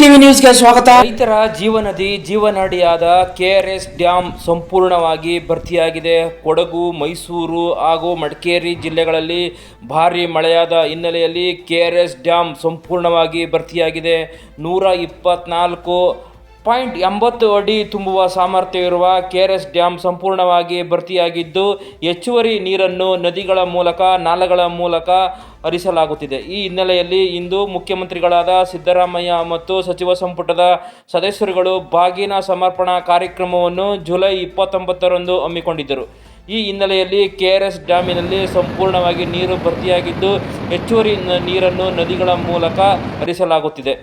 TV ನ್ಯೂಸ್ಗೆ ಸ್ವಾಗತ. ರೈತರ ಜೀವನದಿ ಜೀವನಾಡಿಯಾದ ಕೆಆರ್ಎಸ್ ಡ್ಯಾಂ ಸಂಪೂರ್ಣವಾಗಿ ಭರ್ತಿಯಾಗಿದೆ. ಕೊಡಗು, ಮೈಸೂರು ಹಾಗೂ ಮಡಿಕೇರಿ ಜಿಲ್ಲೆಗಳಲ್ಲಿ ಭಾರಿ ಮಳೆಯಾದ ಹಿನ್ನೆಲೆಯಲ್ಲಿ ಕೆಆರ್ಎಸ್ ಡ್ಯಾಂ ಸಂಪೂರ್ಣವಾಗಿ ಭರ್ತಿಯಾಗಿದೆ. ನೂರ ಇಪ್ಪತ್ನಾಲ್ಕು ಪಾಯಿಂಟ್ ಎಂಬತ್ತು ಅಡಿ ತುಂಬುವ ಸಾಮರ್ಥ್ಯವಿರುವ ಎಸ್ ಡ್ಯಾಂ ಸಂಪೂರ್ಣವಾಗಿ ಭರ್ತಿಯಾಗಿದ್ದು, ಹೆಚ್ಚುವರಿ ನೀರನ್ನು ನದಿಗಳ ಮೂಲಕ, ನಾಲೆಗಳ ಮೂಲಕ ಹರಿಸಲಾಗುತ್ತಿದೆ. ಈ ಹಿನ್ನೆಲೆಯಲ್ಲಿ ಇಂದು ಮುಖ್ಯಮಂತ್ರಿಗಳಾದ ಸಿದ್ದರಾಮಯ್ಯ ಮತ್ತು ಸಚಿವ ಸಂಪುಟದ ಸದಸ್ಯರುಗಳು ಬಾಗಿನ ಸಮರ್ಪಣಾ ಕಾರ್ಯಕ್ರಮವನ್ನು ಜುಲೈ ಇಪ್ಪತ್ತೊಂಬತ್ತರಂದು ಹಮ್ಮಿಕೊಂಡಿದ್ದರು. ಈ ಹಿನ್ನೆಲೆಯಲ್ಲಿ ಕೆ ಆರ್ ಎಸ್ ಡ್ಯಾಮಿನಲ್ಲಿ ಸಂಪೂರ್ಣವಾಗಿ ನೀರು ಭರ್ತಿಯಾಗಿದ್ದು, ಹೆಚ್ಚುವರಿ ನೀರನ್ನು ನದಿಗಳ ಮೂಲಕ ಹರಿಸಲಾಗುತ್ತಿದೆ.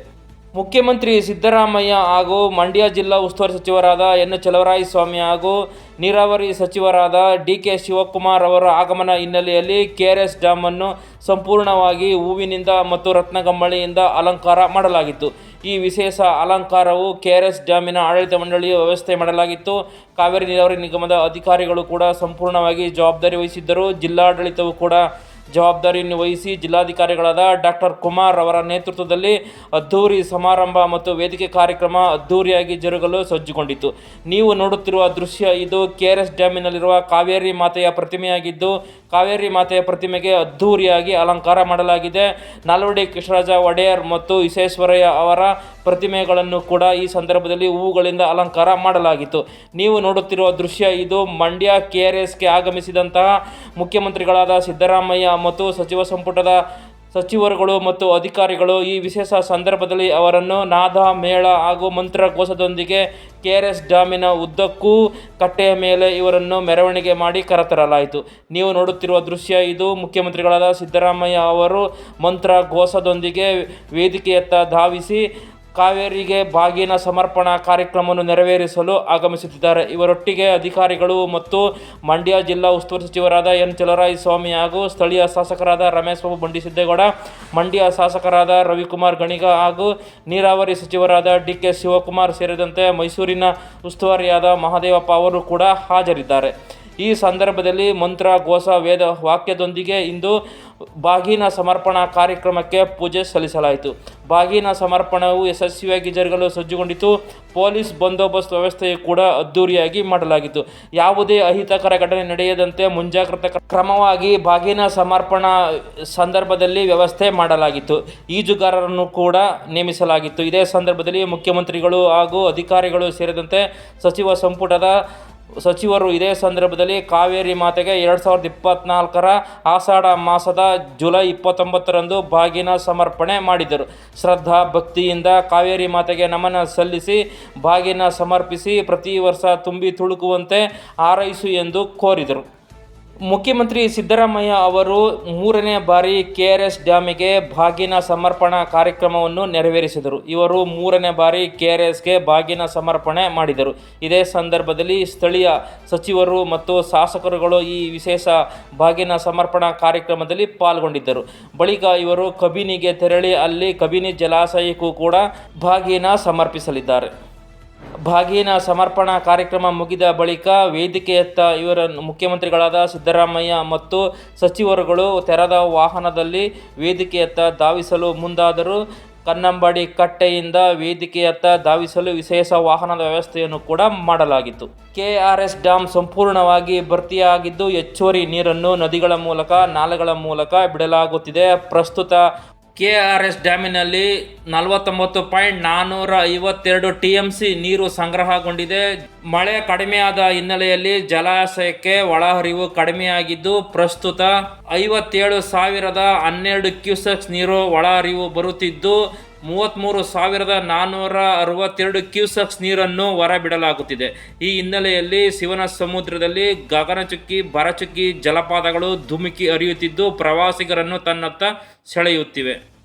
ಮುಖ್ಯಮಂತ್ರಿ ಸಿದ್ದರಾಮಯ್ಯ ಹಾಗೂ ಮಂಡ್ಯ ಜಿಲ್ಲಾ ಉಸ್ತುವಾರಿ ಸಚಿವರಾದ ಎನ್ ಚಲವರಾಯಸ್ವಾಮಿ ಹಾಗೂ ನೀರಾವರಿ ಸಚಿವರಾದ ಡಿ ಕೆ ಶಿವಕುಮಾರ್ ಅವರ ಆಗಮನ ಹಿನ್ನೆಲೆಯಲ್ಲಿ ಕೆ ಆರ್ ಡ್ಯಾಮ್ ಅನ್ನು ಸಂಪೂರ್ಣವಾಗಿ ಹೂವಿನಿಂದ ಮತ್ತು ರತ್ನಗಂಬಳಿಯಿಂದ ಅಲಂಕಾರ ಮಾಡಲಾಗಿತ್ತು. ಈ ವಿಶೇಷ ಅಲಂಕಾರವು ಕೆ ಆರ್ ಎಸ್ ಡ್ಯಾಮಿನ ಆಡಳಿತ ಮಂಡಳಿಯ ವ್ಯವಸ್ಥೆ ಮಾಡಲಾಗಿತ್ತು. ಕಾವೇರಿ ನೀರಾವರಿ ನಿಗಮದ ಅಧಿಕಾರಿಗಳು ಕೂಡ ಸಂಪೂರ್ಣವಾಗಿ ಜವಾಬ್ದಾರಿ ವಹಿಸಿದ್ದರು. ಜಿಲ್ಲಾಡಳಿತವು ಕೂಡ ಜವಾಬ್ದಾರಿಯನ್ನು ವಹಿಸಿ ಜಿಲ್ಲಾಧಿಕಾರಿಗಳಾದ ಡಾಕ್ಟರ್ ಕುಮಾರ್ ಅವರ ನೇತೃತ್ವದಲ್ಲಿ ಅದ್ಧೂರಿ ಸಮಾರಂಭ ಮತ್ತು ವೇದಿಕೆ ಕಾರ್ಯಕ್ರಮ ಅದ್ಧೂರಿಯಾಗಿ ಜರುಗಲು ಸಜ್ಜುಗೊಂಡಿತು ನೀವು ನೋಡುತ್ತಿರುವ ದೃಶ್ಯ ಇದು. ಕೆ ಆರ್ ಎಸ್ ಡ್ಯಾಮಿನಲ್ಲಿರುವ ಕಾವೇರಿ ಮಾತೆಯ ಪ್ರತಿಮೆಯಾಗಿದ್ದು, ಕಾವೇರಿ ಮಾತೆಯ ಪ್ರತಿಮೆಗೆ ಅದ್ಧೂರಿಯಾಗಿ ಅಲಂಕಾರ ಮಾಡಲಾಗಿದೆ. ನಾಲ್ವಡಿ ಕೃಷ್ಣರಾಜ ಒಡೆಯರ್ ಮತ್ತು ವಿಶ್ವೇಶ್ವರಯ್ಯ ಅವರ ಪ್ರತಿಮೆಗಳನ್ನು ಕೂಡ ಈ ಸಂದರ್ಭದಲ್ಲಿ ಹೂವುಗಳಿಂದ ಅಲಂಕಾರ ಮಾಡಲಾಗಿತ್ತು. ನೀವು ನೋಡುತ್ತಿರುವ ದೃಶ್ಯ ಇದು. ಮಂಡ್ಯ ಕೆ ಆರ್ ಎಸ್ಗೆ ಆಗಮಿಸಿದಂತಹ ಮುಖ್ಯಮಂತ್ರಿಗಳಾದ ಸಿದ್ದರಾಮಯ್ಯ ಮತ್ತು ಸಚಿವ ಸಂಪುಟದ ಸಚಿವರುಗಳು ಮತ್ತು ಅಧಿಕಾರಿಗಳು ಈ ವಿಶೇಷ ಸಂದರ್ಭದಲ್ಲಿ ಅವರನ್ನು ನಾದ ಮೇಳ ಹಾಗೂ ಮಂತ್ರಘೋಷದೊಂದಿಗೆ ಕೆ ಆರ್ ಎಸ್ ಡ್ಯಾಮಿನ ಉದ್ದಕ್ಕೂ ಕಟ್ಟೆಯ ಮೇಲೆ ಇವರನ್ನು ಮೆರವಣಿಗೆ ಮಾಡಿ ಕರೆತರಲಾಯಿತು. ನೀವು ನೋಡುತ್ತಿರುವ ದೃಶ್ಯ ಇದು. ಮುಖ್ಯಮಂತ್ರಿಗಳಾದ ಸಿದ್ದರಾಮಯ್ಯ ಅವರು ಮಂತ್ರ ಮಂತ್ರಘೋಷದೊಂದಿಗೆ ವೇದಿಕೆಯತ್ತ ಧಾವಿಸಿ ಕಾವೇರಿಗೆ ಬಾಗಿನ ಸಮರ್ಪಣಾ ಕಾರ್ಯಕ್ರಮವನ್ನು ನೆರವೇರಿಸಲು ಆಗಮಿಸುತ್ತಿದ್ದಾರೆ. ಇವರೊಟ್ಟಿಗೆ ಅಧಿಕಾರಿಗಳು ಮತ್ತು ಮಂಡ್ಯ ಜಿಲ್ಲಾ ಉಸ್ತುವಾರಿ ಸಚಿವರಾದ ಎನ್. ಚಲರಾಯಸ್ವಾಮಿ ಹಾಗೂ ಸ್ಥಳೀಯ ಶಾಸಕರಾದ ರಮೇಶ್ ಬಾಬು ಬಂಡಿಸಿದ್ದೇಗೌಡ, ಮಂಡ್ಯ ಶಾಸಕರಾದ ರವಿಕುಮಾರ್ ಗಣಿಗ ಹಾಗೂ ನೀರಾವರಿ ಸಚಿವರಾದ ಡಿ ಕೆ ಶಿವಕುಮಾರ್ ಸೇರಿದಂತೆ ಮೈಸೂರಿನ ಉಸ್ತುವಾರಿಯಾದ ಮಹಾದೇವಪ್ಪ ಅವರು ಕೂಡ ಹಾಜರಿದ್ದಾರೆ. ಈ ಸಂದರ್ಭದಲ್ಲಿ ಮಂತ್ರ, ಘೋಷ, ವೇದ ವಾಕ್ಯದೊಂದಿಗೆ ಇಂದು ಬಾಗಿನ ಸಮರ್ಪಣಾ ಕಾರ್ಯಕ್ರಮಕ್ಕೆ ಪೂಜೆ ಸಲ್ಲಿಸಲಾಯಿತು. ಬಾಗಿನ ಸಮರ್ಪಣವು ಯಶಸ್ವಿಯಾಗಿ ಜರುಗಲು ಸಜ್ಜುಗೊಂಡಿತು. ಪೊಲೀಸ್ ಬಂದೋಬಸ್ತ್ ವ್ಯವಸ್ಥೆಯು ಕೂಡ ಅದ್ದೂರಿಯಾಗಿ ಮಾಡಲಾಗಿತ್ತು. ಯಾವುದೇ ಅಹಿತಕರ ಘಟನೆ ನಡೆಯದಂತೆ ಮುಂಜಾಗ್ರತಾ ಕ್ರಮವಾಗಿ ಬಾಗಿನ ಸಮರ್ಪಣಾ ಸಂದರ್ಭದಲ್ಲಿ ವ್ಯವಸ್ಥೆ ಮಾಡಲಾಗಿತ್ತು. ಈಜುಗಾರರನ್ನು ಕೂಡ ನೇಮಿಸಲಾಗಿತ್ತು. ಇದೇ ಸಂದರ್ಭದಲ್ಲಿ ಮುಖ್ಯಮಂತ್ರಿಗಳು ಹಾಗೂ ಅಧಿಕಾರಿಗಳು ಸೇರಿದಂತೆ ಸಚಿವ ಸಂಪುಟದ ಸಚಿವರು ಇದೇ ಸಂದರ್ಭದಲ್ಲಿ ಕಾವೇರಿ ಮಾತೆಗೆ ಎರಡು ಸಾವಿರದ ಇಪ್ಪತ್ನಾಲ್ಕರ ಆಷಾಢ ಮಾಸದ ಜುಲೈ ಇಪ್ಪತ್ತೊಂಬತ್ತರಂದು ಬಾಗಿನ ಸಮರ್ಪಣೆ ಮಾಡಿದರು. ಶ್ರದ್ಧಾ ಭಕ್ತಿಯಿಂದ ಕಾವೇರಿ ಮಾತೆಗೆ ನಮನ ಸಲ್ಲಿಸಿ ಬಾಗಿನ ಸಮರ್ಪಿಸಿ ಪ್ರತಿ ವರ್ಷ ತುಂಬಿ ತುಳುಕುವಂತೆ ಹಾರೈಸು ಎಂದು ಕೋರಿದರು. ಮುಖ್ಯಮಂತ್ರಿ ಸಿದ್ದರಾಮಯ್ಯ ಅವರು ಮೂರನೇ ಬಾರಿ ಕೆ ಆರ್ ಎಸ್ ಡ್ಯಾಮಿಗೆ ಬಾಗಿನ ಸಮರ್ಪಣಾ ಕಾರ್ಯಕ್ರಮವನ್ನು ನೆರವೇರಿಸಿದರು. ಇವರು ಮೂರನೇ ಬಾರಿ ಕೆ ಆರ್ ಎಸ್ಗೆ ಬಾಗಿನ ಸಮರ್ಪಣೆ ಮಾಡಿದರು. ಇದೇ ಸಂದರ್ಭದಲ್ಲಿ ಸ್ಥಳೀಯ ಸಚಿವರು ಮತ್ತು ಶಾಸಕರುಗಳು ಈ ವಿಶೇಷ ಬಾಗಿನ ಸಮರ್ಪಣಾ ಕಾರ್ಯಕ್ರಮದಲ್ಲಿ ಪಾಲ್ಗೊಂಡಿದ್ದರು. ಬಳಿಕ ಇವರು ಕಬಿನಿಗೆ ತೆರಳಿ ಅಲ್ಲಿ ಕಬಿನಿ ಜಲಾಶಯಕ್ಕೂ ಕೂಡ ಬಾಗಿನ ಸಮರ್ಪಿಸಲಿದ್ದಾರೆ. ಬಾಗಿನ ಸಮರ್ಪಣಾ ಕಾರ್ಯಕ್ರಮ ಮುಗಿದ ಬಳಿಕ ವೇದಿಕೆಯತ್ತ ಇವರ ಮುಖ್ಯಮಂತ್ರಿಗಳಾದ ಸಿದ್ದರಾಮಯ್ಯ ಮತ್ತು ಸಚಿವರುಗಳು ತೆರೆದ ವಾಹನದಲ್ಲಿ ವೇದಿಕೆಯತ್ತ ಧಾವಿಸಲು ಮುಂದಾದರು. ಕನ್ನಂಬಾಡಿ ಕಟ್ಟೆಯಿಂದ ವೇದಿಕೆಯತ್ತ ಧಾವಿಸಲು ವಿಶೇಷ ವಾಹನದ ವ್ಯವಸ್ಥೆಯನ್ನು ಕೂಡ ಮಾಡಲಾಗಿತ್ತು. ಕೆ ಆರ್ ಎಸ್ ಡ್ಯಾಮ್ ಸಂಪೂರ್ಣವಾಗಿ ಭರ್ತಿಯಾಗಿದ್ದು, ಹೆಚ್ಚುವರಿ ನೀರನ್ನು ನದಿಗಳ ಮೂಲಕ, ನಾಲೆಗಳ ಮೂಲಕ ಬಿಡಲಾಗುತ್ತಿದೆ. ಪ್ರಸ್ತುತ ಕೆ ಆರ್ ಎಸ್ ಡ್ಯಾಮಿನಲ್ಲಿ ನಲವತ್ತೊಂಬತ್ತು ಪಾಯಿಂಟ್ ನಾನ್ನೂರ ಐವತ್ತೆರಡು ಟಿ ಎಂ ಸಿ ನೀರು ಸಂಗ್ರಹಗೊಂಡಿದೆ. ಮಳೆ ಕಡಿಮೆಯಾದ ಹಿನ್ನೆಲೆಯಲ್ಲಿ ಜಲಾಶಯಕ್ಕೆ ಒಳಹರಿವು ಕಡಿಮೆಯಾಗಿದ್ದು, ಪ್ರಸ್ತುತ ಐವತ್ತೇಳು ಸಾವಿರದ ಹನ್ನೆರಡು ಕ್ಯೂಸೆಕ್ಸ್ ನೀರು ಒಳಹರಿವು ಬರುತ್ತಿದ್ದು ಮೂವತ್ತ್ಮೂರು ಸಾವಿರದ ನಾನ್ನೂರ ಅರವತ್ತೆರಡು ಕ್ಯೂಸೆಕ್ಸ್ ನೀರನ್ನು ಹೊರಬಿಡಲಾಗುತ್ತಿದೆ. ಈ ಹಿನ್ನೆಲೆಯಲ್ಲಿ ಶಿವನ ಸಮುದ್ರದಲ್ಲಿ ಗಗನಚುಕ್ಕಿ ಭರಚುಕ್ಕಿ, ಜಲಪಾತಗಳು ಧುಮುಕಿ ಹರಿಯುತ್ತಿದ್ದು ಪ್ರವಾಸಿಗರನ್ನು ತನ್ನತ್ತ ಸೆಳೆಯುತ್ತಿವೆ.